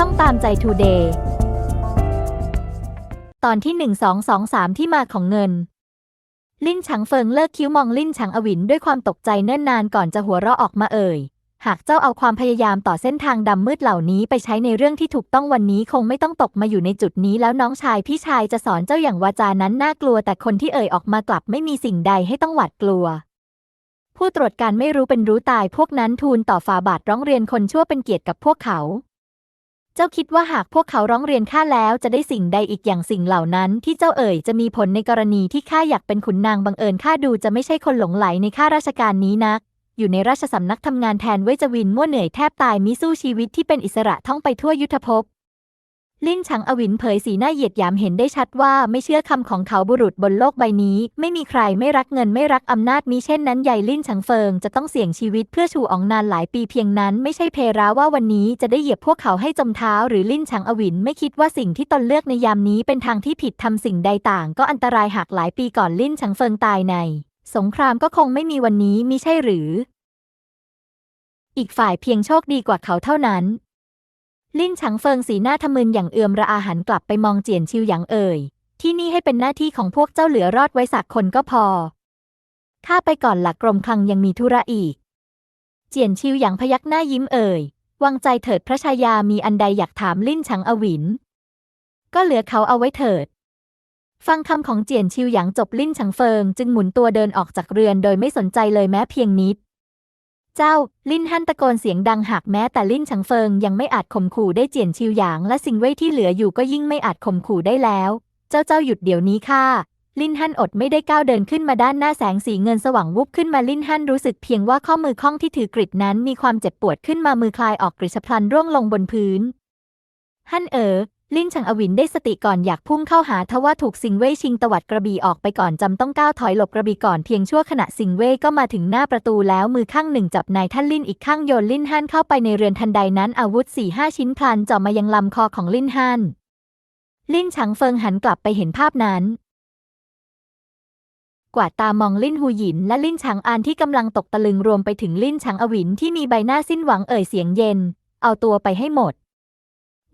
ช่องตามใจทูเดย์ตอนที่ 1223 ที่มาของเงิน ลิ้นฉังเฟิงเลิกคิ้วมองลิ้นฉังอวินด้วยความตกใจเนิ่นนานก่อนจะหัวเราะออกมาเอ่ย หากเจ้าเอาความพยายามต่อเส้นทางดำมืดเหล่านี้ไปใช้ในเรื่องที่ถูกต้องวันนี้คงไม่ต้องตกมาอยู่ในจุดนี้แล้วน้องชายพี่ชายจะสอนเจ้าอย่างวาจานั้นน่ากลัวแต่คนที่เอ่ยออกมากลับไม่มีสิ่งใดให้ต้องหวาดกลัวผู้ตรวจการไม่รู้เป็นรู้ตายพวกนั้นทูลต่อฝ่าบาทร้องเรียนคนชั่วเป็นเกียรติกับพวกเขา เจ้าคิดว่าหากพวกเขาร้องเรียนข้าแล้วจะได้สิ่งใดอีกอย่างสิ่งเหล่านั้น ที่เจ้าเอ่ยจะมีผลในกรณีที่ข้าอยากเป็นขุนนางบังเอิญข้าดูจะไม่ใช่คนหลงไหลในข้าราชการนี้นัก อยู่ในราชสำนักทำงานแทนเวจวินมั่วเหนื่อยแทบตายมิสู้ชีวิตที่เป็นอิสระท่องไปทั่วยุทธภพ ลิ้นชังอวินเผยสีหน้าเหยียดหยามเห็นได้ชัดว่าไม่เชื่อคำของเขาบุรุษบนโลกใบนี้ ไม่มีใครไม่รักเงินไม่รักอำนาจมิเช่นนั้นใหญ่ลิ้นชังเฟิงจะต้องเสี่ยงชีวิตเพื่อชูอองนานหลายปีเพียงนั้น ไม่ใช่เพราว่าวันนี้จะได้เหยียบพวกเขาให้จมเท้า หรือลิ้นชังอวินไม่คิดว่าสิ่งที่ตนเลือกในยามนี้เป็นทางที่ผิดทำสิ่งใดต่าง ก็อันตรายหากหลายปีก่อนลิ้นชังเฟิงตายใน สงครามก็คงไม่มีวันนี้มิใช่หรือ อีกฝ่ายเพียงโชคดีกว่าเขาเท่านั้น ลิ้นฉังเฟิงสีหน้าทะมึนอย่างเอื่อมระอาหันกลับไปมองเจียนชิวหยางเอ่ย ที่นี่ให้เป็นหน้าที่ของพวกเจ้าเหลือรอดไว้สักคนก็พอ ข้าไปก่อนหลักกรมคลังยังมีธุระอีก เจียนชิวหยางพยักหน้ายิ้มเอ่ยวางใจเถิดพระชายามีอันใดอยากถามลิ้นฉังอวิน ก็เหลือเขาเอาไว้เถิด ฟังคำของเจียนชิวหยางจบลิ้นฉังเฟิง จึงหมุนตัวเดินออกจากเรือนโดยไม่สนใจเลยแม้เพียงนิด เจ้า ลิ้นฮั่นตะโกนเสียงดังหากแม้แต่ลิ้นฉังเฟิงยังไม่อาจข่มขู่ได้เจียนชิวหยางและสิ่งเว่ยที่เหลืออยู่ก็ยิ่งไม่อาจข่มขู่ได้แล้ว เจ้าเจ้าหยุดเดี๋ยวนี้ค่ะลิ้นฮั่นอดไม่ได้ก้าวเดินขึ้นมาด้านหน้าแสงสีเงินสว่างวุบขึ้นมาลิ้นฮั่นรู้สึกเพียงว่าข้อมือข้องที่ถือกริดนั้นมีความเจ็บปวดขึ้นมามือคลายออกกริชพลันร่วงลงบนพื้น ฮั่นเอ๋อ ลิ้นฉังอวินได้สติก่อนอยากพุ่งเข้าหาทว่าถูกสิงเว่ยชิงตวัดกระบี่ออกไปก่อนจำต้องก้าวถอยหลบกระบี่ก่อนเพียงชั่วขณะสิงเว่ยก็มาถึงหน้าประตูแล้วมือข้างหนึ่งจับนายท่านลิ้นอีกข้างโยนลิ้นฮั่นเข้าไปในเรือนทันใดนั้นอาวุธสี่ห้าชิ้นพลันเจ่อมายังลำคอของลิ้นฮั่นลิ้นฉังเฟิงหันกลับไปเห็นภาพนั้น กวาดตามองลิ้นหูหยินและลิ้นฉางอานที่กำลังตกตะลึงรวมไปถึงลิ้นฉางอวินที่มีใบหน้าสิ้นหวังเอ่ยเสียงเย็น เอาตัวไปให้หมด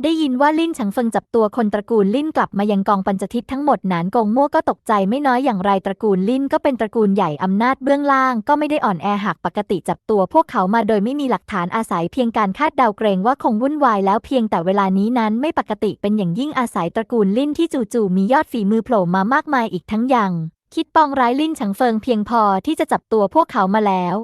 ได้ยินว่าลิ้นฉังเฟิงจับตัวคนตระกูลลิ้นกลับมายังกองปัญจทิศทั้งหมดหนานกงมั่วก็ตกใจไม่น้อยอย่างไรตระกูลลิ้นก็เป็นตระกูลใหญ่อำนาจเบื้องล่าง ก็ไม่ได้อ่อนแอหากปกติจับตัวพวกเขามาโดยไม่มีหลักฐานอาศัยเพียงการคาดเดาเกรงว่าคงวุ่นวายแล้วเพียงแต่เวลานี้นั้นไม่ปกติเป็นอย่างยิ่งอาศัยตระกูลลิ้นที่จู่ๆมียอดฝีมือโผล่มามากมายอีกทั้งยังคิดปองร้ายลิ้นฉังเฟิงเพียงพอที่จะจับตัวพวกเขามาแล้ว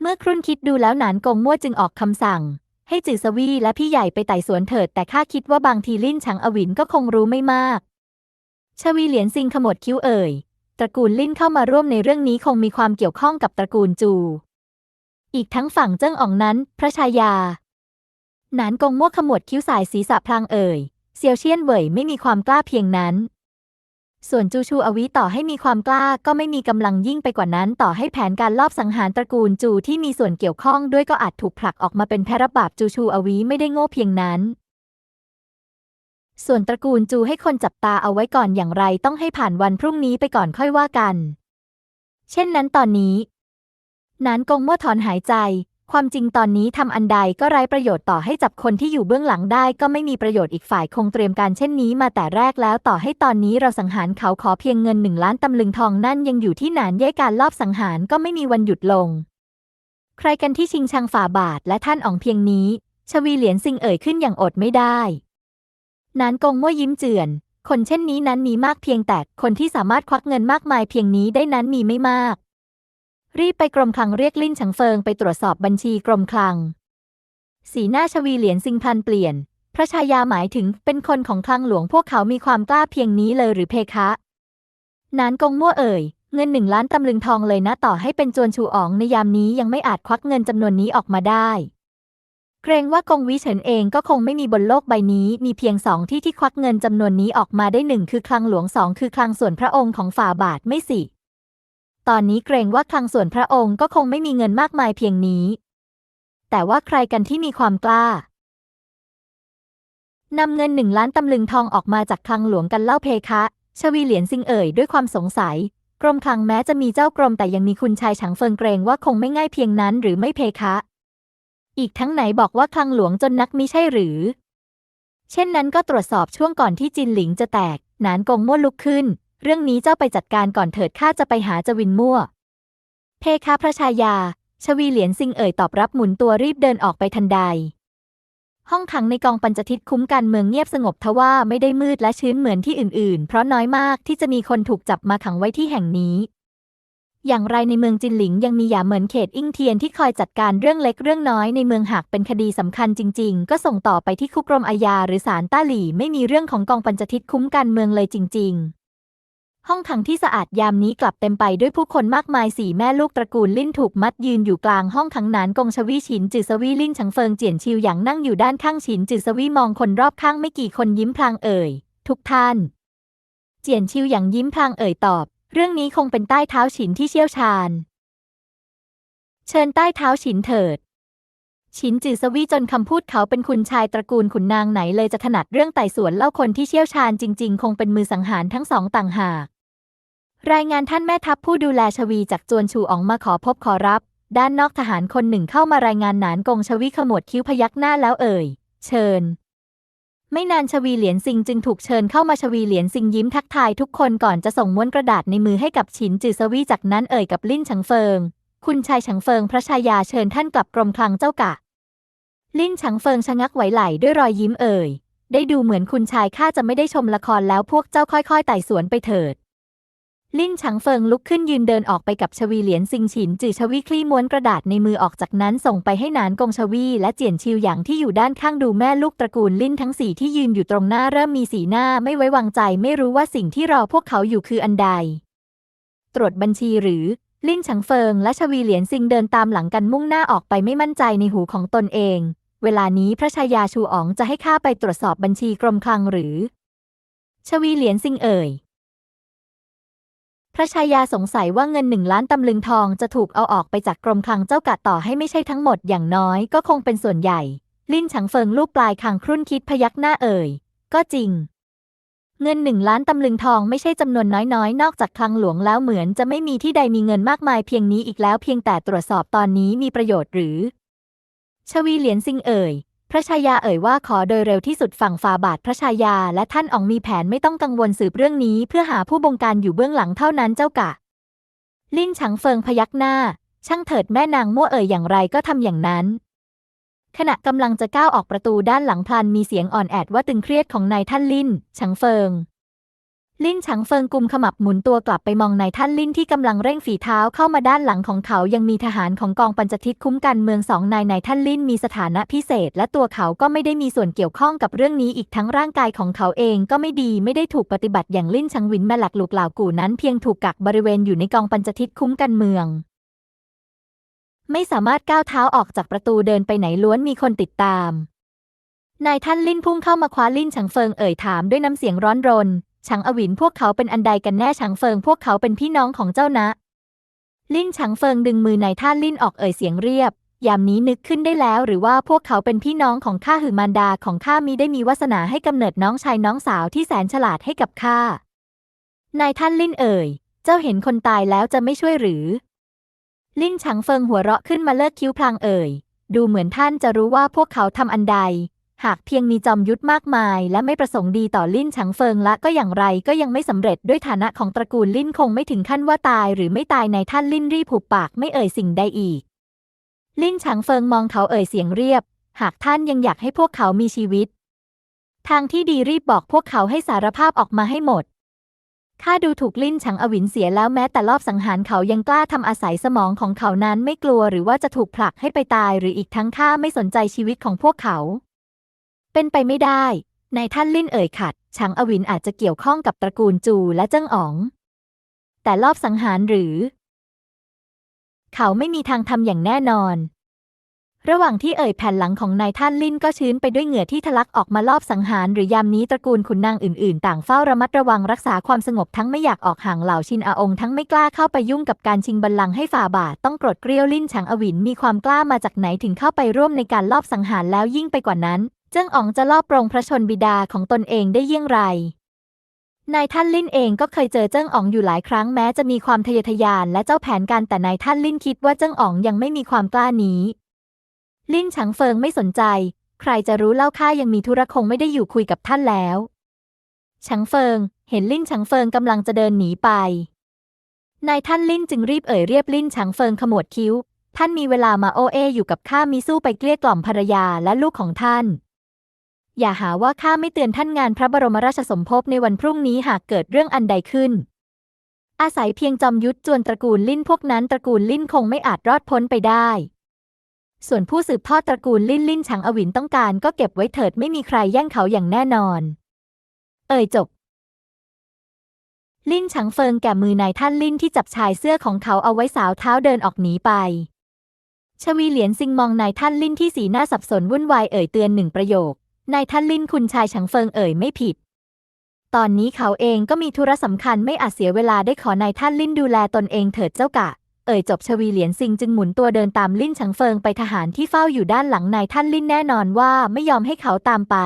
เมื่อครุ่นคิดดูแล้วหนานกงมั่วจึงออกคำสั่ง ให้จือสวีและพี่ใหญ่ไปไต่สวนเถิด แต่ข้าคิดว่าบางทีลิ้นชังอวินก็คงรู้ไม่มาก ชวีเหลียนซิงขมวดคิ้วเอ่ย ตระกูลลิ้นเข้ามาร่วมในเรื่องนี้คงมีความเกี่ยวข้องกับตระกูลจู อีกทั้งฝั่งเจิ้งอ่องนั้น พระชายา หนานกงมั่วขมวดคิ้วสายศีรษะพลางเอ่ย เซียวเชียนเหวยไม่มีความกล้าเพียงนั้น ส่วนจูชูอวิต่อให้มีความกล้าก็ไม่มีกำลังยิ่งไปกว่านั้น ต่อให้แผนการลอบสังหารตระกูลจูที่มีส่วนเกี่ยวข้องด้วยก็อาจถูกผลักออกมาเป็นแพรับบาปจูชูอวิไม่ได้โง่เพียงนั้น ส่วนตระกูลจูให้คนจับตาเอาไว้ก่อนอย่างไรต้องให้ผ่านวันพรุ่งนี้ไปก่อนค่อยว่ากัน เช่นนั้นตอนนี้ นานกงมั่วถอนหายใจ ความจริงตอนนี้ทำอันใดก็ไร้ประโยชน์ต่อให้จับคนที่อยู่เบื้องหลังได้ ก็ไม่มีประโยชน์อีกฝ่ายคงเตรียมการเช่นนี้มาแต่แรกแล้วต่อให้ตอนนี้เราสังหารเขาขอเพียงเงินหนึ่งล้านตำลึงทองนั่นยังอยู่ที่หนานเย่การลอบสังหารก็ไม่มีวันหยุดลง ใครกันที่ชิงชังฝ่าบาทและท่านอ๋องเพียงนี้ ชวีเหรียญซิงเอ่ยขึ้นอย่างอดไม่ได้นานกงมั่วยิ้มเจือน คนเช่นนี้นั้นมีมากเพียงแต่คนที่สามารถควักเงินมากมายเพียงนี้ได้นั้นมีไม่มาก รีบไปกรมคลังเรียกลิ้นฉังเฟิงไปตรวจสอบบัญชีกรมคลัง สีหน้าชวีเหรียญซิงพันเปลี่ยน พระชายาหมายถึงเป็นคนของคลังหลวงพวกเขามีความกล้าเพียงนี้เลยหรือเพคะ นานกงมั่วเอ่ย เงินหนึ่งล้านตำลึงทองเลยนะต่อให้เป็นจวนชูอ๋องในยามนี้ยังไม่อาจควักเงินจำนวนนี้ออกมาได้ เกรงว่ากงวิเฉินเองก็คงไม่มีบนโลกใบนี้ มีเพียงสองที่ที่ควักเงินจำนวนนี้ออกมาได้หนึ่งคือคลังหลวงสองคือคลังส่วนพระองค์ของฝ่าบาทไม่สิ ตอนนี้เกรงว่าคลังส่วนพระองค์ก็คงไม่มีเงินมากมายเพียงนี้ แต่ว่าใครกันที่มีความกล้านำเงินหนึ่งล้านตำลึงทองออกมาจากคลังหลวงกันเล่าเพคะชวีเหรียญซิงเอ่ยด้วยความสงสัย กรมคลังแม้จะมีเจ้ากรมแต่ยังมีคุณชายฉางเฟิงเกรงว่าคงไม่ง่ายเพียงนั้นหรือไม่เพคะ อีกทั้งไหนบอกว่าคลังหลวงจนนักมิใช่หรือ เช่นนั้นก็ตรวจสอบช่วงก่อนที่จินหลิงจะแตกหนานกงมั่วลุกขึ้น เรื่องนี้เจ้าไปจัดการก่อนเถิดข้าจะไปหาจวินมั่ว เพคะพระชายา ชวีเหรียญซิงเอ่ยตอบรับหมุนตัวรีบเดินออกไปทันใด ห้องขังในกองปัญจทิศคุ้มกันเมืองเงียบสงบทว่าไม่ได้มืดและชื้นเหมือนที่อื่นๆ เพราะน้อยมากที่จะมีคนถูกจับมาขังไว้ที่แห่งนี้ อย่างไรในเมืองจินหลิงยังมีหยาเหมินเขตอิ่งเทียนที่คอยจัดการเรื่องเล็กเรื่องน้อยในเมืองหากเป็นคดีสำคัญจริง ๆ ก็ส่งต่อไปที่คุกรมอาญาหรือศาลต้าหลี่ไม่มีเรื่องของกองปัญจทิศคุ้มกันเมืองเลยจริง ๆ ห้องขังที่สะอาดยามนี้กลับเต็มไปด้วยผู้คนมากมายสี่แม่ลูกตระกูลลิ่นถูกมัดยืนอยู่กลางห้องขังนานกงชวีฉินจือสวีลิ่นฉังเฟิงเจียนชิวหยางนั่งอยู่ด้านข้างฉินจือสวีมองคนรอบข้างไม่กี่คนยิ้มพลางเอ่ย ทุกท่าน เจียนชิวหยางยิ้มพลางเอ่ยตอบ เรื่องนี้คงเป็นใต้เท้าฉินที่เชี่ยวชาญ เชิญใต้เท้าฉินเถิด ฉินจือสวีจนคำพูดเขาเป็นคุณชายตระกูลขุนนางไหนเลยจะถนัดเรื่องไต่สวนเล่าคนที่เชี่ยวชาญจริง ๆ คงเป็นมือสังหารทั้งสองต่างหาก รายงานท่านแม่ทัพผู้ดูแลชวีจากจวนชูอองมาขอพบขอรับ ด้านนอกทหารคนหนึ่งเข้ามารายงานหนานกงชวีขมวดคิ้วพยักหน้าแล้วเอ่ย เชิญ ไม่นานชวีเหรียญซิงจึงถูกเชิญเข้ามาชวีเหรียญซิงยิ้มทักทายทุกคนก่อนจะส่งม้วนกระดาษในมือให้กับฉินจือสวีจากนั้นเอ่ยกับลิ่นฉังเฟิง คุณชายฉังเฟิงพระชายาเชิญท่านกลับกรมคลังเจ้ากะ ลิ่นฉังเฟิงชะงักไหวไหลด้วยรอยยิ้มเอ่ย ได้ดูเหมือนคุณชายข้าจะไม่ได้ชมละครแล้วพวกเจ้าค่อยๆไต่สวนไปเถิด ลิ่นฉังเฟิงลุกขึ้นยืนเดินออกไปกับชวีเหรียญซิงฉิน จือชวีคลี่ม้วนกระดาษในมือออกจากนั้นส่งไปให้นานกงชวีและเจียนชิวหยางที่อยู่ด้านข้างดูแม่ลูกตระกูลลิ่นทั้งสี่ที่ยืนอยู่ตรงหน้าเริ่มมีสีหน้าไม่ไว้วางใจไม่รู้ว่าสิ่งที่รอพวกเขาอยู่คืออันใด ตรวจบัญชีหรือลิ่นฉังเฟิงและชวีเหรียญซิงเดินตามหลังกันมุ่งหน้าออกไปไม่มั่นใจในหูของตนเอง เวลานี้พระชายาชูอ๋องจะให้ข้าไปตรวจสอบบัญชีกรมคลังหรือ ชวีเหรียญซิงเอ่ย พระชายาสงสัยว่าเงินหนึ่งล้านตำลึงทองจะถูกเอาออกไปจากกรมคลังเจ้ากะต่อให้ไม่ใช่ทั้งหมดอย่างน้อยก็คงเป็นส่วนใหญ่ ลิ่นฉังเฟิงลูบปลายคางครุ่นคิดพยักหน้าเอ่ย ก็จริง เงินหนึ่งล้านตำลึงทองไม่ใช่จำนวนน้อยๆ นอกจากคลังหลวงแล้วเหมือนจะไม่มีที่ใดมีเงินมากมายเพียงนี้อีกแล้วเพียงแต่ตรวจสอบตอนนี้มีประโยชน์หรือ ชวีเหรียญซิงเอ่ย พระชายาเอ่ยว่าขอโดยเร็วที่สุดฝั่งฟาบาทพระชายาและท่านอองมีแผนไม่ต้องกังวลสืบเรื่องนี้ เพื่อหาผู้บงการอยู่เบื้องหลังเท่านั้นเจ้ากะ ลิ่นฉังเฟิงพยักหน้า ช่างเถิดแม่นางมั่วเอ่ยอย่างไรก็ทำอย่างนั้น ขณะกำลังจะก้าวออกประตูด้านหลังพลันมีเสียงอ่อนแอดว่าตึงเครียดของนายท่านลิ่นฉังเฟิง ลิ่นฉังเฟิงกุมขมับหมุนตัวกลับไปมองนายท่านลิ่นที่กำลังเร่งฝีเท้าเข้ามาด้านหลังของเขายังมีทหารของกองปัญจทิศคุ้มกันเมืองสองนายนายท่านลิ่นมีสถานะพิเศษ และตัวเขาก็ไม่ได้มีส่วนเกี่ยวข้องกับเรื่องนี้อีกทั้งร่างกายของเขาเองก็ไม่ดีไม่ได้ถูกปฏิบัติอย่างลิ่นชังวินแม่หลักลูกเหล่ากู่นั้นเพียงถูกกักบริเวณอยู่ในกองปัญจทิศคุ้มกันเมือง ไม่สามารถก้าวเท้าออกจากประตูเดินไปไหนล้วนมีคนติดตามนายท่านลิ่นพุ่งเข้ามาคว้าลิ่นฉังเฟิงเอ่ยถามด้วยน้ำเสียงร้อนรน ฉังอวินพวกเขาเป็นอันใดกันแน่ฉังเฟิงพวกเขาเป็นพี่น้องของเจ้านะ ลิ่นฉังเฟิงดึงมือนายท่านลิ่นออกเอ่ยเสียงเรียบ ยามนี้นึกขึ้นได้แล้ว หรือว่าพวกเขาเป็นพี่น้องของข้าหือมารดาของข้ามิได้มีวาสนาให้กำเนิดน้องชายน้องสาวที่แสนฉลาดให้กับข้านายท่านลิ่นเอ่ย เจ้าเห็นคนตายแล้วจะไม่ช่วยหรือ ลิ่นฉังเฟิงหัวเราะขึ้นมาเลิกคิ้วพลางเอ่ย ดูเหมือนท่านจะรู้ว่าพวกเขาทำอันใด หากเพียงมีจอมยุทธมากมาย และไม่ประสงค์ดีต่อลิ่นฉังเฟิงละก็อย่างไรก็ยังไม่สำเร็จด้วยฐานะของตระกูลลิ่นคงไม่ถึงขั้นว่าตายหรือไม่ตายในท่านลิ่นรีผูกปากไม่เอ่ยสิ่งใดอีก ลิ่นฉังเฟิงมองเขาเอ่ยเสียงเรียบ หากท่านยังอยากให้พวกเขามีชีวิต ทางที่ดีรีบบอกพวกเขาให้สารภาพออกมาให้หมดข้าดูถูกลิ่นฉังอวินเสียแล้วแม้แต่รอบสังหารเขายังกล้าทำอาศัยสมองของเขานั้นไม่กลัวหรือว่าจะถูกผลักให้ไปตายหรืออีกทั้งข้าไม่สนใจชีวิตของพวกเขา เป็นไปไม่ได้นายท่านลิ่นเอ่ยขัดฉังอวินอาจจะเกี่ยวข้องกับตระกูลจูและเจิ้งอ๋อง แต่รอบสังหารหรือ เขาไม่มีทางทำอย่างแน่นอน ระหว่างที่เอ่ยแผ่นหลังของนายท่านลิ่นก็ชื้นไปด้วยเหงื่อที่ทะลักออกมารอบสังหารหรือยามนี้ตระกูลขุนนางอื่นๆ ต่างเฝ้าระมัดระวังรักษาความสงบทั้งไม่อยากออกห่างเหล่าชินอาองค์ทั้งไม่กล้าเข้าไปยุ่งกับการชิงบัลลังก์ให้ฝ่าบาทต้องกรดเกลียวลิ่นฉังอวินมีความกล้ามาจากไหนถึงเข้าไปร่วมในการลอบสังหารแล้วยิ่งไปกว่านั้น เจิ้งอ๋องจะลอบปรงพระชนบิดาของตนเองได้เยี่ยงไร นายท่านลิ่นเองก็เคยเจอเจิ้งอ๋องอยู่หลายครั้งแม้จะมีความทะเยอทะยานและเจ้าแผนการแต่นายท่านลิ่นคิดว่าเจิ้งอ๋องยังไม่มีความกล้านี้ ลิ่นฉังเฟิงไม่สนใจ ใครจะรู้เล่าข้ายังมีธุระคงไม่ได้อยู่คุยกับท่านแล้วชังเฟิง เห็นลิ่นชังเฟิงกำลังจะเดินหนีไป นายท่านลิ่นจึงรีบเอ่ยเรียบลิ่นชังเฟิงขมวดคิ้ว ท่านมีเวลามาโอเออยู่กับข้ามิสู้ไปเกลี้ยกล่อมภรรยาและลูกของท่าน อย่าหาว่าข้าไม่เตือนท่านงานพระบรมราชสมภพในวันพรุ่งนี้หากเกิดเรื่องอันใดขึ้น อาศัยเพียงจอมยุทธจวนตระกูลลิ่นพวกนั้นตระกูลลิ่นคงไม่อาจรอดพ้นไปได้ ส่วนผู้สืบทอดตระกูลลิ่นลิ่นฉังอวินต้องการก็เก็บไว้เถิดไม่มีใครแย่งเขาอย่างแน่นอน เอ่ยจบ ลิ่นฉังเฟิงแก่มือนายท่านลิ่นที่จับชายเสื้อของเขาเอาไว้สาวเท้าเดินออกหนีไปชวีเหลียนซิงมองนายท่านลิ่นที่สีหน้าสับสนวุ่นวายเอ่ยเตือนหนึ่งประโยค นายท่านลินคุณชายฉังเฟิงเอ่ยไม่ผิด ตอนนี้เขาเองก็มีธุระสำคัญไม่อาจเสียเวลาได้ขอนายท่านลิ่นดูแลตนเองเถิดเจ้ากะ เอ่ยจบชวีเหลียนซิงจึงหมุนตัวเดินตามลิ่นฉังเฟิงไปทหารที่เฝ้าอยู่ด้านหลังนายท่านลิ่นแน่นอนว่าไม่ยอมให้เขาตามไป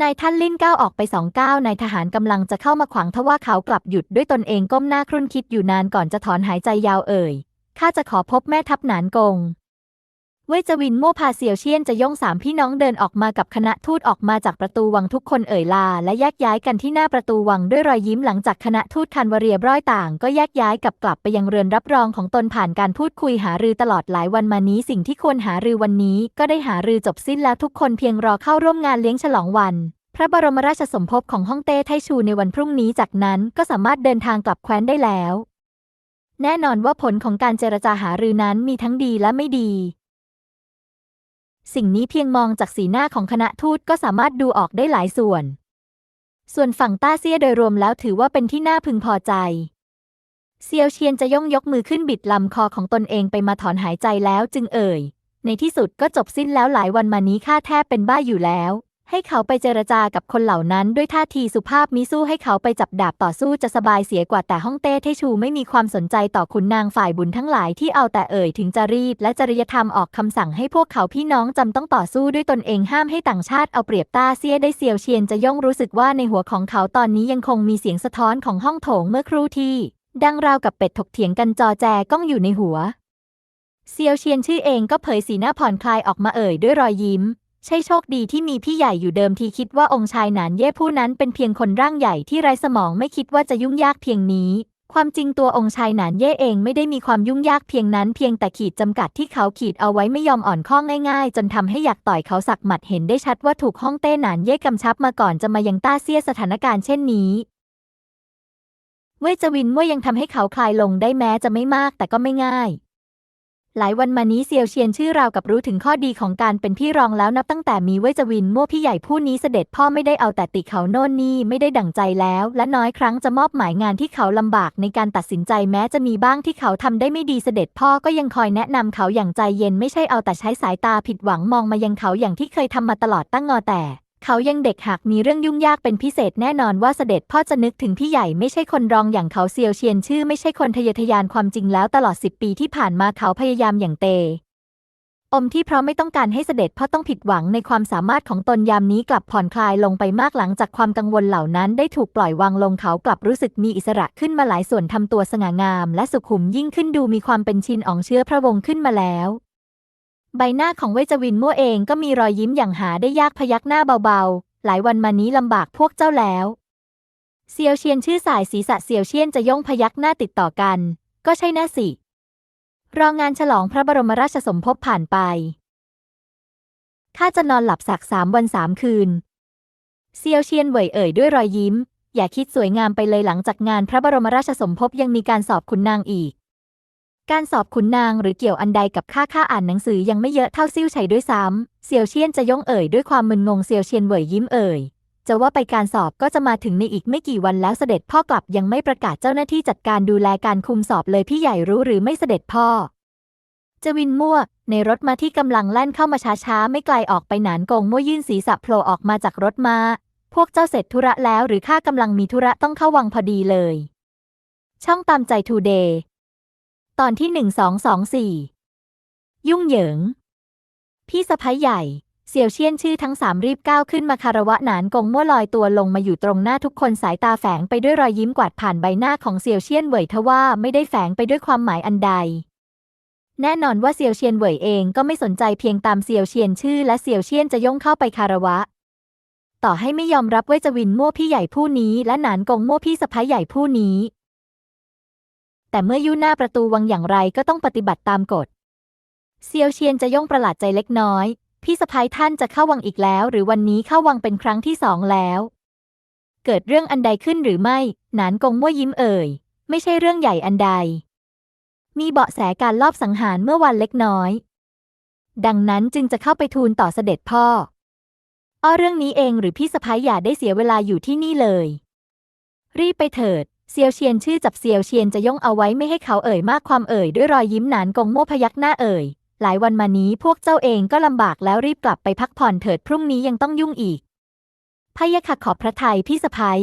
นายท่านลิ่นก้าวออกไปสองก้าวนายทหารกำลังจะเข้ามาขวางทว่าเขากลับหยุดด้วยตนเองก้มหน้าครุ่นคิดอยู่นานก่อนจะถอนหายใจยาวเอ่ยข้าจะขอพบแม่ทัพหนานกง เว่ยจวินม่วพาเสี่ยวเชียนจะย่งสามพี่น้องเดินออกมากับคณะทูตออกมาจากประตูวังทุกคนเอ่ยลา และแยกย้ายกันที่หน้าประตูวังด้วยรอยยิ้มหลังจากคณะทูตคันวเรียบร้อยต่าง ก็แยกย้ายกับกลับไปยังเรือนรับรองของตนผ่านการพูดคุยหารือตลอดหลายวันมานี้สิ่งที่ควรหารือวันนี้ ก็ได้หารือจบสิ้นแล้วทุกคนเพียงรอเข้าร่วมงานเลี้ยงฉลองวันพระบรมราชสมภพของฮ่องเต้ไทชูในวันพรุ่งนี้จากนั้นก็สามารถเดินทางกลับแคว้นได้แล้ว แน่นอนว่าผลของการเจรจาหารือนั้นมีทั้งดีและไม่ดี สิ่งนี้เพียงมองจากสีหน้าของคณะทูตก็สามารถดูออกได้หลายส่วน ส่วนฝั่งต้าเซียโดยรวมแล้วถือว่าเป็นที่น่าพึงพอใจ เซียวเชียนจะย่องยกมือขึ้นบิดลำคอของตนเองไปมาถอนหายใจแล้วจึงเอ่ย ในที่สุดก็จบสิ้นแล้วหลายวันมานี้ข้าแทบเป็นบ้าอยู่แล้ว ให้เขาไปเจรจากับคนเหล่านั้นด้วยท่าทีสุภาพมิสู้ให้เขาไปจับดาบต่อสู้จะสบายเสียกว่าแต่ฮ่องเต้เทชูไม่มีความสนใจต่อขุนนางฝ่ายบุญทั้งหลายที่เอาแต่เอ่ยถึงจารีตและจริยธรรมออกคำสั่งให้พวกเขาพี่น้องจำต้องต่อสู้ด้วยตนเองห้ามให้ต่างชาติเอาเปรียบต้าเซียได้เซียวเชียนจะย่องรู้สึกว่าในหัวของเขาตอนนี้ยังคงมีเสียงสะท้อนของห้องโถงเมื่อครู่ที่ ดังราวกับเป็ดถกเถียงกันจอแจก้องอยู่ในหัวเซียวเชียนชื่อเองก็เผยสีหน้าผ่อนคลายออกมาเอ่ยด้วยรอยยิ้ม ใช่โชคดีที่มีพี่ใหญ่อยู่เดิมทีคิดว่าองค์ชายหนานเย่ผู้นั้นเป็นเพียงคนร่างใหญ่ที่ไร้สมองไม่คิดว่าจะยุ่งยากเพียงนี้ ความจริงตัวองค์ชายหนานเย่เองไม่ได้มีความยุ่งยากเพียงนั้น เพียงแต่ขีดจำกัดที่เขาขีดเอาไว้ไม่ยอมอ่อนข้อง่ายๆ จนทำให้อยากต่อยเขาสักหมัดเห็นได้ชัดว่าถูกห้องเต้หนานเย่กำชับมาก่อนจะมายังต้าเซียสถานการณ์เช่นนี้เวจวินว่ายังทำให้เขาคลายลงได้แม้จะไม่มากแต่ก็ไม่ง่าย หลายวันมานี้เซียวเชียนชื่อราวกับรู้ถึงข้อดีของการเป็นพี่รองแล้วนับตั้งแต่มีเว่ยจวินมั่วพี่ใหญ่ผู้นี้เสด็จพ่อไม่ได้เอาแต่ติเขาโน่นนี่ไม่ได้ดั่งใจแล้ว และน้อยครั้งจะมอบหมายงานที่เขาลำบากในการตัดสินใจแม้จะมีบ้างที่เขาทำได้ไม่ดีเสด็จพ่อก็ยังคอยแนะนำเขาอย่างใจเย็นไม่ใช่เอาแต่ใช้สายตาผิดหวังมองมายังเขาอย่างที่เคยทำมาตลอดตั้งงอแต่ เขายังเด็กหากมีเรื่องยุ่งยากเป็นพิเศษแน่นอนว่าเสด็จพ่อจะนึกถึงพี่ใหญ่ไม่ใช่คนรองอย่างเขาเซียวเชียนชื่อไม่ใช่คนทะเยอทะยานความจริงแล้วตลอดสิบปีที่ผ่านมาเขาพยายามอย่างเต อมที่เพราะไม่ต้องการให้เสด็จพ่อต้องผิดหวังในความสามารถของตนยามนี้กลับผ่อนคลายลงไปมากหลังจากความกังวลเหล่านั้นได้ถูกปล่อยวางลงเขากลับรู้สึกมีอิสระขึ้นมาหลายส่วนทำตัวสง่างาม และสุขุมยิ่งขึ้นดูมีความเป็นชินอองเชื้อพระวงศ์ขึ้นมาแล้ว ใบหน้าของเวจวินมั่วเองก็มีรอยยิ้มอย่างหาได้ยากพยักหน้าเบาๆ หลายวันมานี้ลำบากพวกเจ้าแล้วเซียวเชียนชื่อสายศีรษะเซียวเชียนจะย่องพยักหน้าติดต่อกัน ก็ใช่น่าสิ รองงานฉลองพระบรมราชสมภพผ่านไป ข้าจะนอนหลับสักสามวันสามคืน เซียวเชียนเหวยเอ่ยด้วยรอยยิ้ม อย่าคิดสวยงามไปเลยหลังจากงานพระบรมราชสมภพยังมีการสอบขุนนางอีก การสอบขุนนางหรือเกี่ยวอันใดกับข้าข้าอ่านหนังสือยังไม่เยอะเท่าซิ่วไฉด้วยซ้ำเซียวเชียนจะย่องเอ่ยด้วยความมึนงงเซียวเชียนเหวยยิ้มเอ่ยจะว่าไปการสอบก็จะมาถึงในอีกไม่กี่วันแล้วเสด็จพ่อกลับยังไม่ประกาศเจ้าหน้าที่จัดการดูแลการคุมสอบเลยพี่ใหญ่รู้หรือไม่เสด็จพ่อจวินมั่ว ในรถมาที่กำลังแล่นเข้ามาช้าๆ ไม่ไกลออกไปหนานกงมั่วยื่นศีรษะโผล่ออกมาจากรถมา พวกเจ้าเสร็จธุระแล้วหรือข้ากำลังมีธุระต้องเข้าวังพอดีเลย ช่องตามใจทูเดย์ ตอนที่หนึ่งสองสองสี่ยุ่งเหยิง พี่สะพ้ยใหญ่ เสี่ยวเชียนชื่อทั้งสามรีบก้าวขึ้นมาคารวะหนานกงมั่วลอยตัวลงมาอยู่ตรงหน้าทุกคนสายตาแฝงไปด้วยรอยยิ้มกวาดผ่านใบหน้าของเสี่ยวเชียนเหวยทว่าไม่ได้แฝงไปด้วยความหมายอันใด แน่นอนว่าเซียวเชียนเหวยเองก็ไม่สนใจเพียงตามเซียวเชียนชื่อและเซียวเชียนจะย่งเข้าไปคารวะ ต่อให้ไม่ยอมรับเว่ยจวินมั่วพี่ใหญ่ผู้นี้ และหนานกงมั่วพี่สะพ้ายใหญ่ผู้นี้ แต่เมื่อยู่หน้าประตูวังอย่างไรก็ต้องปฏิบัติตามกฎ เซียวเชียนจะย่องประหลาดใจเล็กน้อย พี่สะพ้ายท่านจะเข้าวังอีกแล้ว หรือวันนี้เข้าวังเป็นครั้งที่สองแล้ว เกิดเรื่องอันใดขึ้นหรือไม่ หนานกงมั่วยิ้มเอ่ย ไม่ใช่เรื่องใหญ่อันใด มีเบาะแสการลอบสังหารเมื่อวันเล็กน้อย ดังนั้นจึงจะเข้าไปทูลต่อเสด็จพ่ออ้อเรื่องนี้เองหรือพี่สะพ้ายอย่าได้เสียเวลาอยู่ที่นี่เลย รีบไปเถิด เซียวเชียนชื่อจับเซียวเชียนจะย่องเอาไว้ไม่ให้เขาเอ่ยมากความเอ่ยด้วยรอยยิ้มหนานกงโม่พยักหน้าเอ่ย หลายวันมานี้พวกเจ้าเองก็ลำบากแล้วรีบกลับไปพักผ่อนเถิดพรุ่งนี้ยังต้องยุ่งอีกพะยะค่ะขอบพระทัยพี่สะพ้าย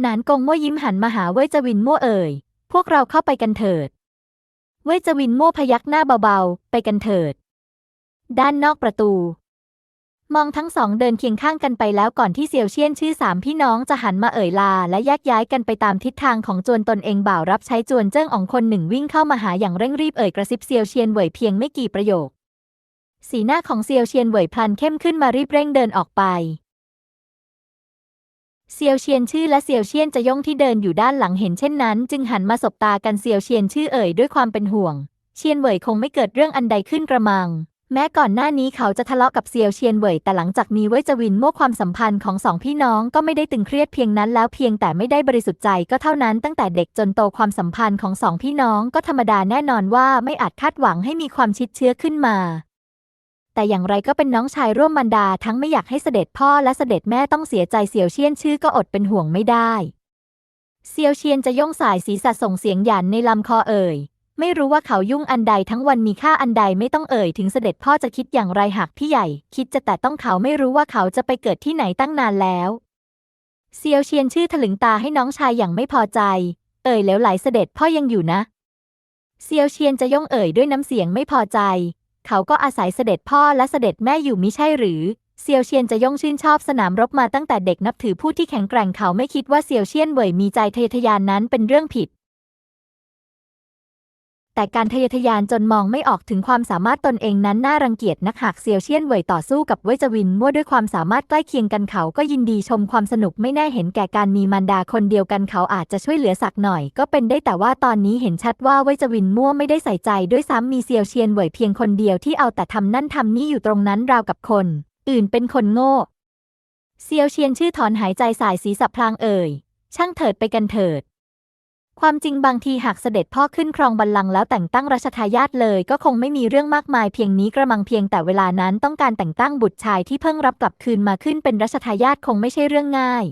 หนานกงโม่ยิ้มหันมาหาเว่ยจวินโม่เอ่ย พวกเราเข้าไปกันเถิด เว่ยจวินโม่พยักหน้าเบาๆ ไปกันเถิด ด้านนอกประตู มองทั้งสองเดินเคียงข้างกันไปแล้วก่อนที่เซียวเชียนชื่อสามพี่น้องจะหันมาเอ่ยลา และแยกย้ายกันไปตามทิศทางของจวนตนเองบ่าวรับใช้จวนเจิ้งอองคนหนึ่งวิ่งเข้ามาหาอย่างเร่งรีบเอ่ยกระซิบเซียวเชียนเหวยเพียงไม่กี่ประโยค สีหน้าของเซียวเชียนเหวยพลันเข้มขึ้นมารีบเร่งเดินออกไปเซียวเชียนชื่อและเซียวเชียนจะย่งที่เดินอยู่ด้านหลังเห็นเช่นนั้น จึงหันมาสบตากันเซียวเชียนชื่อเอ่ยด้วยความเป็นห่วง เชียนเหวยคงไม่เกิดเรื่องอันใดขึ้นกระมัง แม้ก่อนหน้านี้เขาจะทะเลาะกับเซียวเชียนเหวยแต่หลังจากมีเว่ยจวินมั่วความสัมพันธ์ของสองพี่น้องก็ไม่ได้ตึงเครียดเพียงนั้นแล้วเพียงแต่ไม่ได้บริสุทธิ์ใจก็เท่านั้นตั้งแต่เด็กจนโตความสัมพันธ์ของสองพี่น้องก็ธรรมดาแน่นอนว่าไม่อาจคาดหวังให้มีความชิดเชื้อขึ้นมา แต่อย่างไรก็เป็นน้องชายร่วมมารดาทั้งไม่อยากให้เสด็จพ่อและเสด็จแม่ต้องเสียใจเสียวเชียนชื่อก็อดเป็นห่วงไม่ได้เซียวเชียนจะย่องสายศีรษะส่งเสียงหยันในลำคอเอ่ย ไม่รู้ว่าเขายุ่งอันใดทั้งวันมีค่าอันใดไม่ต้องเอ่ยถึงเสด็จพ่อจะคิดอย่างไรหากพี่ใหญ่ คิดจะแต่ต้องเขาไม่รู้ว่าเขาจะไปเกิดที่ไหนตั้งนานแล้วเซียวเชียนชื่อถลึงตาให้น้องชายอย่างไม่พอใจ เอ่ยแล้วไหลเสด็จพ่อยังอยู่นะเซียวเชียนจะย่องเอ่ยด้วยน้ำเสียงไม่พอใจ เขาก็อาศัยเสด็จพ่อและเสด็จแม่อยู่มิใช่หรือเซียวเชียนจะย่องชื่นชอบสนามรบมาตั้งแต่เด็กนับถือผู้ที่แข็งแกร่งเขาไม่คิดว่าเซียวเชียนเหวยมีใจทะเยทยานนั้นเป็นเรื่องผิด แต่การทะเยอทะยานจนมองไม่ออกถึงความสามารถตนเองนั้นน่ารังเกียจนักหากเซียวเชียนเหวยต่อสู้กับเว่ยจวินมั่วด้วยความสามารถใกล้เคียงกันเขาก็ยินดีชมความสนุกไม่แน่เห็นแก่การมีมารดาคนเดียวกันเขาอาจจะช่วยเหลือสักหน่อย ก็เป็นได้แต่ว่าตอนนี้เห็นชัดว่าเว่ยจวินมั่วไม่ได้ใส่ใจด้วยซ้ำมีเซียวเชียนเหวยเพียงคนเดียวที่เอาแต่ทำนั่นทำนี่อยู่ตรงนั้นราวกับคน อื่นเป็นคนโง่เซียวเชียนชื่อถอนหายใจสายสีสับพลางเอ่ยช่างเถิดไปกันเถิด ความจริงบางทีหากเสด็จพ่อขึ้นครองบัลลังก์แล้วแต่งตั้งรัชทายาทเลยก็คงไม่มีเรื่องมากมายเพียงนี้กระมังเพียงแต่เวลานั้นต้องการแต่งตั้งบุตรชายที่เพิ่งรับกลับคืนมาขึ้นเป็นรัชทายาทคงไม่ใช่เรื่องง่าย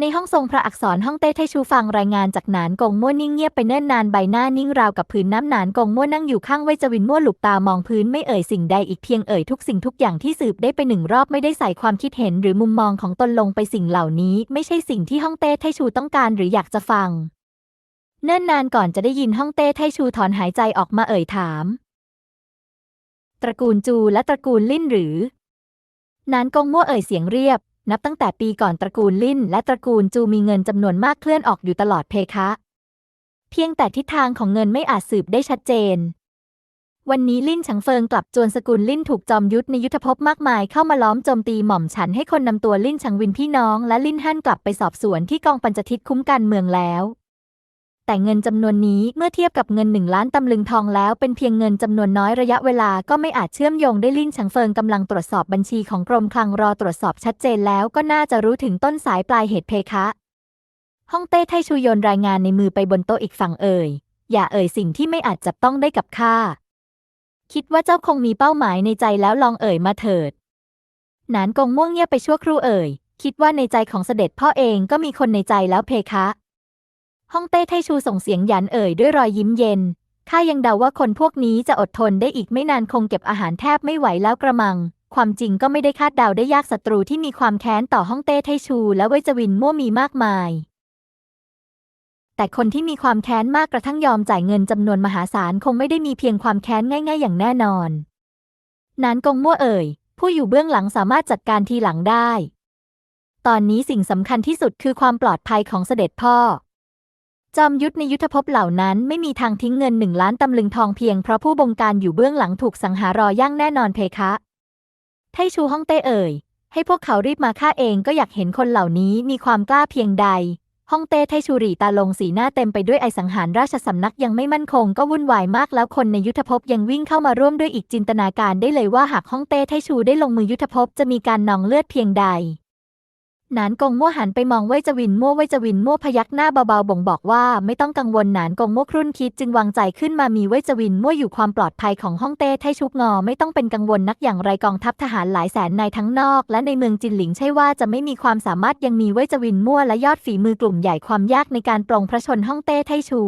ในห้องทรงพระอักษรห้องเต้ไทชูฟังรายงานจากหนานกงมั่วนิ่งเงียบไปเนิ่นนานใบหน้านิ่งราวกับพื้นน้ำหนานกงมั่วนั่งอยู่ข้างไวจวินมั่วหลุบตามองพื้นไม่เอ่ยสิ่งใดอีกเพียงเอ่ยทุกสิ่งทุกอย่างที่สืบได้ไปหนึ่งรอบไม่ได้ใส่ความคิดเห็นหรือมุมมองของตนลงไปสิ่งเหล่านี้ ไม่ใช่สิ่งที่ห้องเต้ไทชูต้องการหรืออยากจะฟัง เนิ่นนานก่อนจะได้ยินห้องเต้ไทชูถอนหายใจออกมาเอ่ยถาม ตระกูลจูและตระกูลลิ่นหรือ นานกงมั่วเอ่ยเสียงเรียบ นับตั้งแต่ปีก่อนตระกูลลิ่นและตระกูลจูมีเงินจำนวนมากเคลื่อนออกอยู่ตลอดเพคะ เพียงแต่ทิศทางของเงินไม่อาจสืบได้ชัดเจน วันนี้ลิ่นฉังเฟิงกลับจวนสกุลลิ่นถูกจอมยุทธในยุทธภพมากมายเข้ามาล้อมโจมตีหม่อมฉันให้คนนำตัวลิ่นฉังวินพี่น้องและลิ่นฮั่นกลับไปสอบสวนที่กองปัญจทิศคุ้มกันเมืองแล้ว แต่เงินจำนวนนี้เมื่อเทียบกับเงินหนึ่งล้านตำลึงทองแล้วเป็นเพียงเงินจำนวนน้อยระยะเวลาก็ไม่อาจเชื่อมโยงได้ลิ่นฉังเฟิงกำลังตรวจสอบบัญชีของกรมคลังรอตรวจสอบชัดเจนแล้วก็น่าจะรู้ถึงต้นสายปลายเหตุเพคะฮ่องเต้ไทชูโยนรายงานในมือไปบนโต๊ะอีกฝั่งเอ่ย อย่าเอ่ยสิ่งที่ไม่อาจจับต้องได้กับข้าคิดว่าเจ้าคงมีเป้าหมายในใจแล้วลองเอ่ยมาเถิด นานกงม่วงเงียบไปชั่วครู่เอ่ย คิดว่าในใจของเสด็จพ่อเองก็มีคนในใจแล้วเพคะ ฮ่องเต้ไทชูส่งเสียงหยันเอ่ยด้วยรอยยิ้มเย็น ข้ายังเดาว่าคนพวกนี้จะอดทนได้อีกไม่นานคงเก็บอาหารแทบไม่ไหวแล้วกระมัง ความจริงก็ไม่ได้คาดเดาได้ยากศัตรูที่มีความแค้นต่อฮ่องเต้ไทชู และเวจวินมั่วมีมากมาย แต่คนที่มีความแค้นมากกระทั่งยอมจ่ายเงินจำนวนมหาศาลคงไม่ได้มีเพียงความแค้นง่าย ๆ อย่างแน่นอน นานกงมั่วเอ่ย ผู้อยู่เบื้องหลังสามารถจัดการทีหลังได้ ตอนนี้สิ่งสำคัญที่สุดคือความปลอดภัยของเสด็จพ่อ จอมยุทธในยุทธภพเหล่านั้นไม่มีทางทิ้งเงินหนึ่งล้านตำลึงทองเพียงเพราะผู้บงการอยู่เบื้องหลังถูกสังหารอย่างแน่นอนเพคะ ไทชูฮ่องเต้เอ่ย ให้พวกเขารีบมาฆ่าเองก็อยากเห็นคนเหล่านี้มีความกล้าเพียงใด ฮ่องเต้ไทชูรีตาลงสีหน้าเต็มไปด้วยไอสังหารราชสำนักยังไม่มั่นคงก็วุ่นวายมากแล้วคนในยุทธภพยังวิ่งเข้ามาร่วมด้วยอีกจินตนาการได้เลยว่าหากฮ่องเต้ไทชูได้ลงมือยุทธภพจะมีการนองเลือดเพียงใด หนานกงมั่วหันไปมองเว่ยจวินมั่วเว่ยจวินมั่วพยักหน้าเบาๆบ่งบอกว่าไม่ต้องกังวลหนานกงมั่วครุ่นคิดจึงวางใจขึ้นมามีเว่ยจวินมั่วอยู่ความปลอดภัยของฮ่องเต้ไทชุกงอไม่ต้องเป็นกังวลนักอย่างไรกองทัพทหารหลายแสนนายทั้งนอก และในเมืองจินหลิงใช่ว่าจะไม่มีความสามารถยังมีเว่ยจวินมั่วและยอดฝีมือกลุ่มใหญ่ความยากในการปลงพระชนฮ่องเต้ไทชู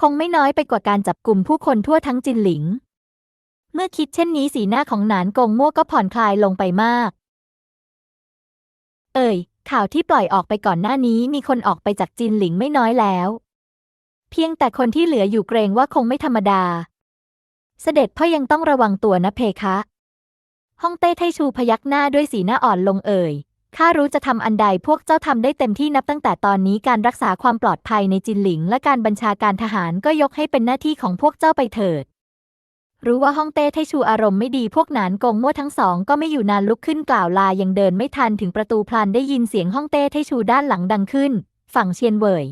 คงไม่น้อยไปกว่าการจับกลุ่มผู้คนทั่วทั้งจินหลิง เมื่อคิดเช่นนี้สีหน้าของหนานกงมั่วก็ผ่อนคลายลงไปมาก เอ่ย ข่าวที่ปล่อยออกไปก่อนหน้านี้มีคนออกไปจากจินหลิงไม่น้อยแล้ว เพียงแต่คนที่เหลืออยู่เกรงว่าคงไม่ธรรมดา เสด็จพ่อยังต้องระวังตัวนะเพคะฮ่องเต้ไทชูพยักหน้าด้วยสีหน้าอ่อนลงเอ่ยข้ารู้จะทำอันใดพวกเจ้าทำได้เต็มที่นับตั้งแต่ตอนนี้การรักษาความปลอดภัยในจินหลิง และการบัญชาการทหารก็ยกให้เป็นหน้าที่ของพวกเจ้าไปเถิด รู้ว่าฮ่องเต้ไทชูอารมณ์ไม่ดีพวกหนานกงมั่วทั้งสองก็ไม่อยู่นานลุกขึ้นกล่าวลายังเดินไม่ทันถึงประตูพลันได้ยินเสียงฮ่องเต้ไทชูด้านหลังดังขึ้น ฝั่งเชียนเว่ย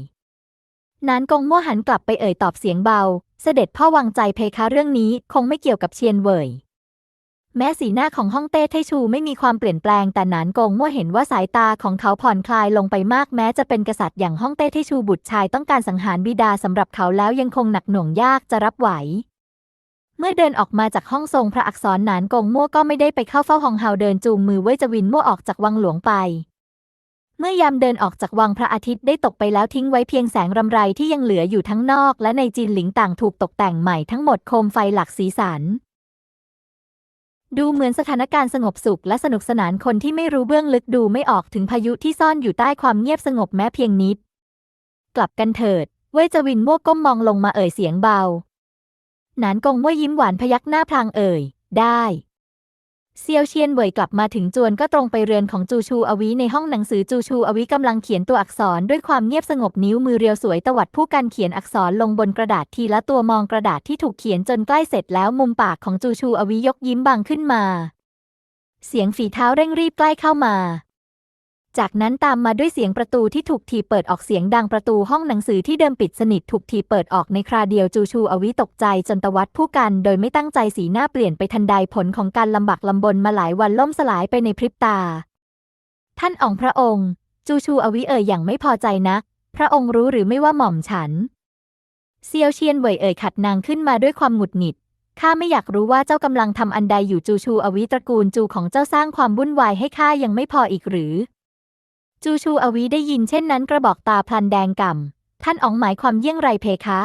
นานกงมั่วหันกลับไปเอ่ยตอบเสียงเบา เสด็จพ่อวางใจเพคะเรื่องนี้คงไม่เกี่ยวกับเชียนเว่ยแม้สีหน้าของฮ่องเต้ไทชูไม่มีความเปลี่ยนแปลงแต่หนานกงมั่วเห็นว่าสายตาของเขาผ่อนคลายลงไปมากแม้จะเป็นกษัตริย์อย่างฮ่องเต้ไทชูบุตรชายต้องการสังหารบิดาสำหรับเขาแล้วยังคงหนักหน่วงยากจะรับไหว เมื่อเดินออกมาจากห้องทรงพระอักษรหนานกงมั่วก็ไม่ได้ไปเข้าเฝ้าฮองเฮาเดินจูงมือเว่ยจวินมั่วออกจากวังหลวงไป เมื่อยามเดินออกจากวังพระอาทิตย์ได้ตกไปแล้วทิ้งไว้เพียงแสงรำไรที่ยังเหลืออยู่ทั้งนอก และในจีนหลิงต่างถูกตกแต่งใหม่ทั้งหมดโคมไฟหลักสีสันดูเหมือนสถานการณ์สงบสุขและสนุกสนานคนที่ไม่รู้เบื้องลึกดูไม่ออกถึงพายุที่ซ่อนอยู่ใต้ความเงียบสงบแม้เพียงนิด กลับกันเถิด เว่ยจวินมั่วก้มมองลงมาเอ่ยเสียงเบา หนานกงมั่วยิ้มหวานพยักหน้าพลางเอ่ย ได้ เซียวเชียนเว่ยกลับมาถึงจวนก็ตรงไปเรือนของจูชูอวีในห้องหนังสือจูชูอวีกำลังเขียนตัวอักษรด้วยความเงียบสงบนิ้วมือเรียวสวยตวัดผู้กันเขียนอักษรลงบนกระดาษทีละตัวมองกระดาษที่ถูกเขียนจนใกล้เสร็จแล้วมุมปากของจูชูอวียกยิ้มบางขึ้นมา เสียงฝีเท้าเร่งรีบใกล้เข้ามา จากนั้นตามมาด้วยเสียงประตูที่ถูกถีเปิดออกเสียงดังประตูห้องหนังสือที่เดิมปิดสนิทถูกถีเปิดออกในคราเดียวจูชูอวิตกใจจนตวัดผู้กัน โดยไม่ตั้งใจสีหน้าเปลี่ยนไปทันใดผลของการลำบากลำบนมาหลายวันล่มสลายไปในพริบตา ท่านอ่องพระองค์ จูชูอวิเอ่ยอย่างไม่พอใจนัก พระองค์รู้หรือไม่ว่าหม่อมฉันเซียวเชียนเว่ยเอ่ยขัดนางขึ้นมาด้วยความหงุดหงิดข้าไม่อยากรู้ว่าเจ้ากำลังทำอันใดอยู่จูชูอวิตระกูลจูของเจ้าสร้างความวุ่นวายให้ข้ายังไม่พออีกหรือ จูชูอวีได้ยินเช่นนั้นกระบอกตาพลันแดงก่ำ ท่านอ๋องหมายความเยี่ยงไรเพคะ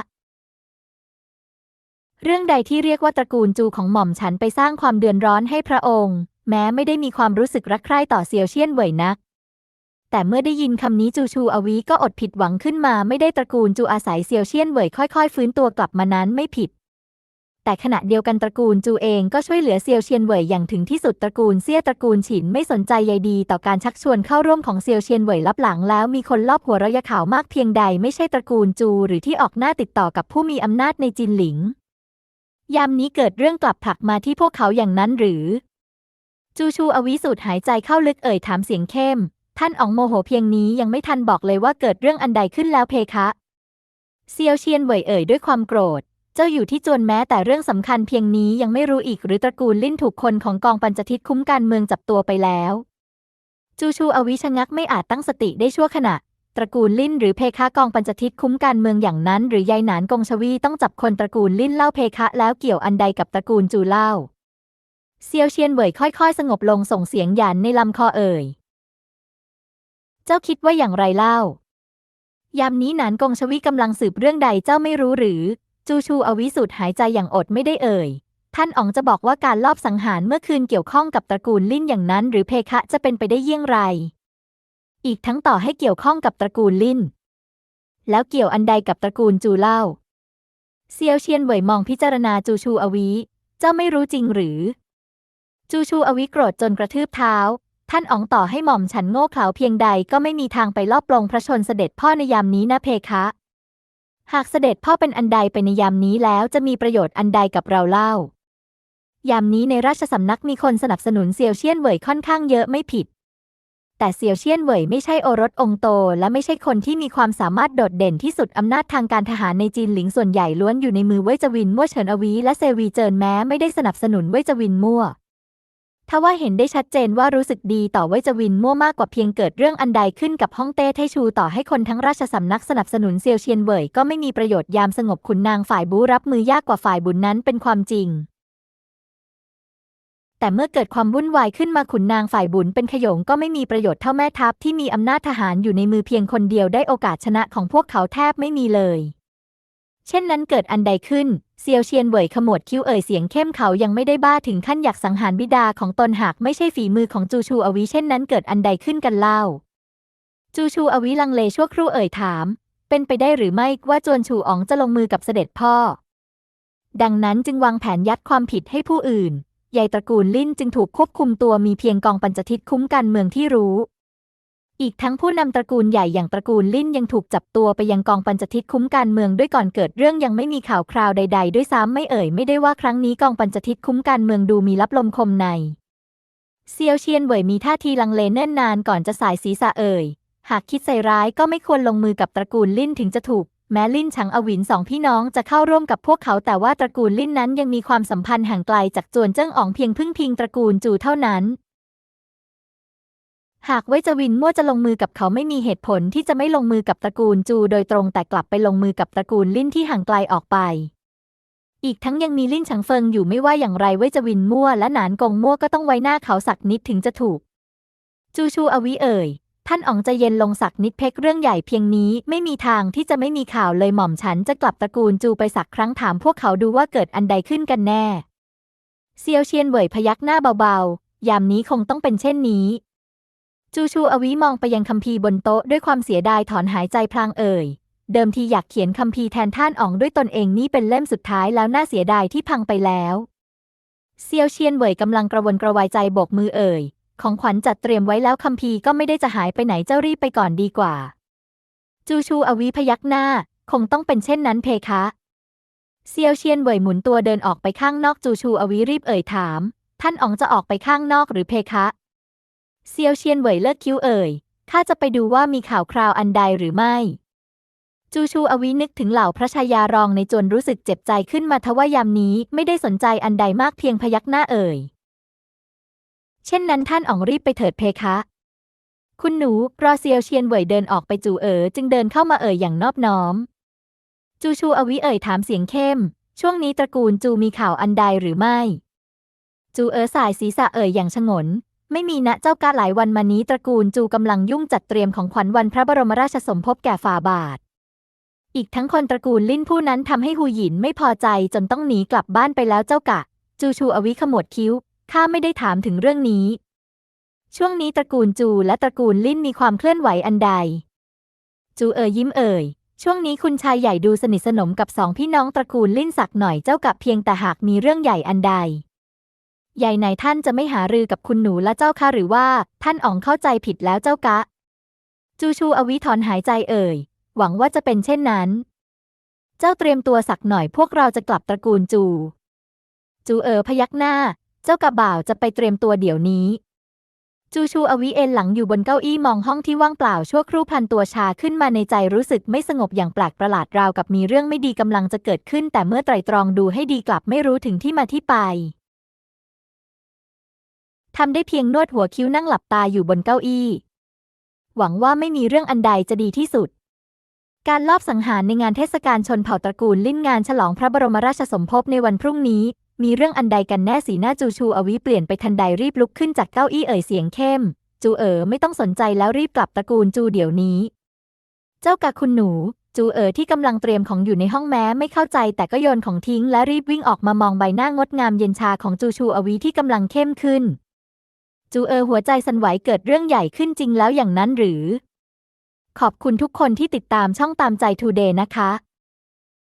เรื่องใดที่เรียกว่าตระกูลจูของหม่อมฉันไปสร้างความเดือดร้อนให้พระองค์ แม้ไม่ได้มีความรู้สึกรักใคร่ต่อเซียวเชียนเหว่ยนัก แต่เมื่อได้ยินคำนี้จูชูอวีก็อดผิดหวังขึ้นมาไม่ได้ตระกูลจูอาศัยเซียวเชียนเหว่ยค่อยๆ ฟื้นตัวกลับมานั้นไม่ผิด แต่ขณะเดียวกันตระกูลจูเองก็ช่วยเหลือเซียวเชียนเหว่ยอย่างถึงที่สุดตระกูลเซี่ยตระกูลฉินไม่สนใจใยดีต่อการชักชวนเข้าร่วมของเซียวเชียนเหว่ยลับหลังแล้วมีคนลอบหัวระยะขาวมากเพียงใดไม่ใช่ตระกูลจูหรือที่ออกหน้าติดต่อกับผู้มีอำนาจในจินหลิง ยามนี้เกิดเรื่องกลับผลักมาที่พวกเขาอย่างนั้นหรือ จูชูอวิสูดหายใจเข้าลึกเอ่ยถามเสียงเข้ม ท่านอ๋องโมโหเพียงนี้ยังไม่ทันบอกเลยว่าเกิดเรื่องอันใดขึ้นแล้วเพคะเซียวเชียนเหว่ยเอ่ยด้วยความโกรธ เจ้าอยู่ที่จวนแม้แต่เรื่องสำคัญเพียงนี้ยังไม่รู้อีกหรือตระกูลลิ่นถูกคนของกองปัญจทิศคุ้มการเมืองจับตัวไปแล้ว จูชูอวิชะงักไม่อาจตั้งสติได้ชั่วขณะ ตระกูลลิ่นหรือเพคะกองปัญจทิศคุ้มการเมืองอย่างนั้น หรือยายหนานกงชวีต้องจับคนตระกูลลิ่นเล่าเพคะแล้วเกี่ยวอันใดกับตระกูลจูเล่าเซียวเชียนเว่ยค่อยๆ สงบลงส่งเสียงหยานในลำคอเอ่ย เจ้าคิดว่าอย่างไรเล่า ยามนี้หนานกงชวีกำลังสืบเรื่องใดเจ้าไม่รู้หรือ จูชูอวิสุดหายใจอย่างอดไม่ได้เอ่ย ท่านอ๋องจะบอกว่าการลอบสังหารเมื่อคืนเกี่ยวข้องกับตระกูลลิ่นอย่างนั้น หรือเพคะจะเป็นไปได้เยี่ยงไร อีกทั้งต่อให้เกี่ยวข้องกับตระกูลลิ่น แล้วเกี่ยวอันใดกับตระกูลจูเล่า เซียวเชียนเวยมองพิจารณาจูชูอวิเจ้าไม่รู้จริงหรือ จูชูอวิโกรธจนกระทืบเท้า ท่านอ๋องต่อให้หม่อมฉันโง่เขลาเพียงใดก็ไม่มีทางไปลอบปลงพระชนเสด็จพ่อในยามนี้นะเพคะ หากเสด็จพ่อเป็นอันใดไปในยามนี้แล้วจะมีประโยชน์อันใดกับเราเล่า ยามนี้ในราชสำนักมีคนสนับสนุนเซียวเชียนเหวยค่อนข้างเยอะไม่ผิด แต่เซียวเชียนเหวยไม่ใช่โอรสองโต และไม่ใช่คนที่มีความสามารถโดดเด่นที่สุดอำนาจทางการทหารในจีนหลิงส่วนใหญ่ล้วนอยู่ในมือเว่ยจวินมั่วเฉินอวีและเซวีเจินแม้ไม่ได้สนับสนุนเว่ยจวินมั่ว ทว่าเห็นได้ชัดเจนว่ารู้สึกดีต่อเว่ยจวินมั่วมากกว่าเพียงเกิดเรื่องอันใดขึ้นกับฮ่องเต้ไทชูต่อให้คนทั้งราชสำนักสนับสนุนเซียวเชียนเหวยก็ไม่มีประโยชน์ยามสงบขุนนางฝ่ายบูรับมือยากกว่าฝ่ายบุญนั้นเป็นความจริง แต่เมื่อเกิดความวุ่นวายขึ้นมาขุนนางฝ่ายบุญเป็นขยงก็ไม่มีประโยชน์เท่าแม่ทัพที่มีอำนาจทหารอยู่ในมือเพียงคนเดียวได้โอกาสชนะของพวกเขาแทบไม่มีเลย เช่นนั้นเกิดอันใดขึ้น เซียวเชียนเหวยขมวดคิ้วเอ่ยเสียงเข้มเขายังไม่ได้บ้าถึงขั้นอยากสังหารบิดาของตนหากไม่ใช่ฝีมือของจูชูอวิเช่นนั้นเกิดอันใดขึ้นกันเล่า จูชูอวิลังเลชั่วครู่เอ่ยถาม เป็นไปได้หรือไม่ว่าจวนชูอ๋องจะลงมือกับเสด็จพ่อ ดังนั้นจึงวางแผนยัดความผิดให้ผู้อื่นใหญ่ตระกูลลิ่นจึงถูกควบคุมตัวมีเพียงกองปัญจทิศคุ้มกันเมืองที่รู้ อีกทั้งผู้นำตระกูลใหญ่อย่างตระกูลลิ่นยังถูกจับตัวไปยังกองปัญจทิศคุ้มกันเมืองด้วยก่อนเกิดเรื่องยังไม่มีข่าวคราวใด ๆ ด้วยซ้ำไม่เอ่ยไม่ได้ว่าครั้งนี้กองปัญจทิศคุ้มกันเมืองดูมีลับลมคมในเซียวเชียนเหวยมีท่าทีลังเลเนิ่นนานก่อนจะสายศีรษะเอ่ย หากคิดใส่ร้ายก็ไม่ควรลงมือกับตระกูลลิ่นถึงจะถูก แม้ลิ่นชังอวินสองพี่น้องจะเข้าร่วมกับพวกเขาแต่ว่าตระกูลลิ่นนั้นยังมีความสัมพันธ์ห่างไกลจากจวนเจิ้งอ๋องเพียงพึ่งพิงตระกูลจูเท่านั้น หากเว่ยจวินมั่วจะลงมือกับเขาไม่มีเหตุผลที่จะไม่ลงมือกับตระกูลจูโดยตรงแต่กลับไปลงมือกับตระกูลลิ่นที่ห่างไกลออกไป อีกทั้งยังมีลิ่นฉังเฟิงอยู่ไม่ว่าอย่างไรเว่ยจวินมั่วและหนานกงมั่วก็ต้องไว้หน้าเขาสักนิดถึงจะถูก จูชูอวิเอ่ย ท่านอ๋องใจเย็นลงสักนิดเพกเรื่องใหญ่เพียงนี้ไม่มีทางที่จะไม่มีข่าวเลยหม่อมฉันจะกลับตระกูลจูไปสักครั้งถามพวกเขาดูว่าเกิดอันใดขึ้นกันแน่ เซียวเชียนเหวยพยักหน้าเบาๆ ยามนี้คงต้องเป็นเช่นนี้ จูชูอวิมองไปยังคัมภีร์บนโต๊ะด้วยความเสียดายถอนหายใจพลางเอ่ย เดิมทีอยากเขียนคัมภีร์แทนท่านอ๋องด้วยตนเองนี่เป็นเล่มสุดท้ายแล้วน่าเสียดายที่พังไปแล้วเซียวเชียนเหวยกำลังกระวนกระวายใจโบกมือเอ่ย ของขวัญจัดเตรียมไว้แล้วคัมภีร์ก็ไม่ได้จะหายไปไหนเจ้ารีบไปก่อนดีกว่า จูชูอวิพยักหน้า คงต้องเป็นเช่นนั้นเพคะเซียวเชียนเหวยหมุนตัวเดินออกไปข้างนอกจูชูอวิรีบเอ่ยถาม ท่านอ๋องจะออกไปข้างนอกหรือเพคะ เซียวเชียนเหวยเลิกคิ้วเอ่ย ข้าจะไปดูว่ามีข่าวคราวอันใดหรือไม่ จูชูอวินึกถึงเหล่าพระชายารองในจนรู้สึกเจ็บใจขึ้นมาทว่ายามนี้ไม่ได้สนใจอันใดมากเพียงพยักหน้าเอ่ย เช่นนั้นท่านอ๋องรีบไปเถิดเพคะ คุณหนูรอเซียวเชียนเหวยเดินออกไปจูเอ๋อจึงเดินเข้ามาเอ่ยอย่างนอบน้อม จูชูอวิเอ่ยถามเสียงเข้ม ช่วงนี้ตระกูลจูมีข่าวอันใดหรือไม่ จูเอ๋อสายศีรษะเอ่ยอย่างชงน ไม่มีนะเจ้ากาหลายวันมานี้ตระกูลจูกำลังยุ่งจัดเตรียมของขวัญวันพระบรมราชสมภพแก่ฝ่าบาท อีกทั้งคนตระกูลลิ่นผู้นั้นทำให้หูหยินไม่พอใจจนต้องหนีกลับบ้านไปแล้วเจ้ากะ จูชูอวิขมวดคิ้วข้าไม่ได้ถามถึงเรื่องนี้ ช่วงนี้ตระกูลจูและตระกูลลิ่นมีความเคลื่อนไหวอันใด จูเอ๋ยยิ้มเอ่ยช่วงนี้คุณชายใหญ่ดูสนิทสนมกับสองพี่น้องตระกูลลิ่นสักหน่อยเจ้ากับเพียงแต่หากมีเรื่องใหญ่อันใด ใหญ่ไหนท่านจะไม่หารือกับคุณหนูและเจ้าค่ะหรือว่าท่านอ๋องเข้าใจผิดแล้วเจ้ากะ จูชูอวิถอนหายใจเอ่ย หวังว่าจะเป็นเช่นนั้น เจ้าเตรียมตัวสักหน่อยพวกเราจะกลับตระกูลจู จูเอ๋อพยักหน้า เจ้ากะบ่าวจะไปเตรียมตัวเดี๋ยวนี้ จูชูอวิเอนหลังอยู่บนเก้าอี้มองห้องที่ว่างเปล่าชั่วครู่พันตัวชาขึ้นมาในใจรู้สึกไม่สงบอย่างแปลกประหลาดราวกับมีเรื่องไม่ดีกำลังจะเกิดขึ้น แต่เมื่อไตรตรองดูให้ดีกลับไม่รู้ถึงที่มาที่ไป ทำได้เพียงนวดหัวคิ้วนั่งหลับตาอยู่บนเก้าอี้ หวังว่าไม่มีเรื่องอันใดจะดีที่สุด การลอบสังหารในงานเทศกาลชนเผ่าตระกูลลิ้นงานฉลองพระบรมราชสมภพในวันพรุ่งนี้ มีเรื่องอันใดกันแน่สีหน้าจูชูอวิเปลี่ยนไปทันใดรีบลุกขึ้นจากเก้าอี้เอ่ยเสียงเข้ม จูเอ๋อไม่ต้องสนใจแล้วรีบกลับตระกูลจูเดี๋ยวนี้ เจ้ากะคุณหนูจูเอ๋อที่กำลังเตรียมของอยู่ในห้องแม้ไม่เข้าใจแต่ก็โยนของทิ้งและรีบวิ่งออกมามองใบหน้างดงามเย็นชาของจูชูอวิที่กำลังเข้มขึ้น จูเออหัวใจสั่นไหวเกิดเรื่องใหญ่ขึ้นจริงแล้วอย่างนั้นหรือ ขอบคุณทุกคนที่ติดตามช่องตามใจทูเดย์นะคะ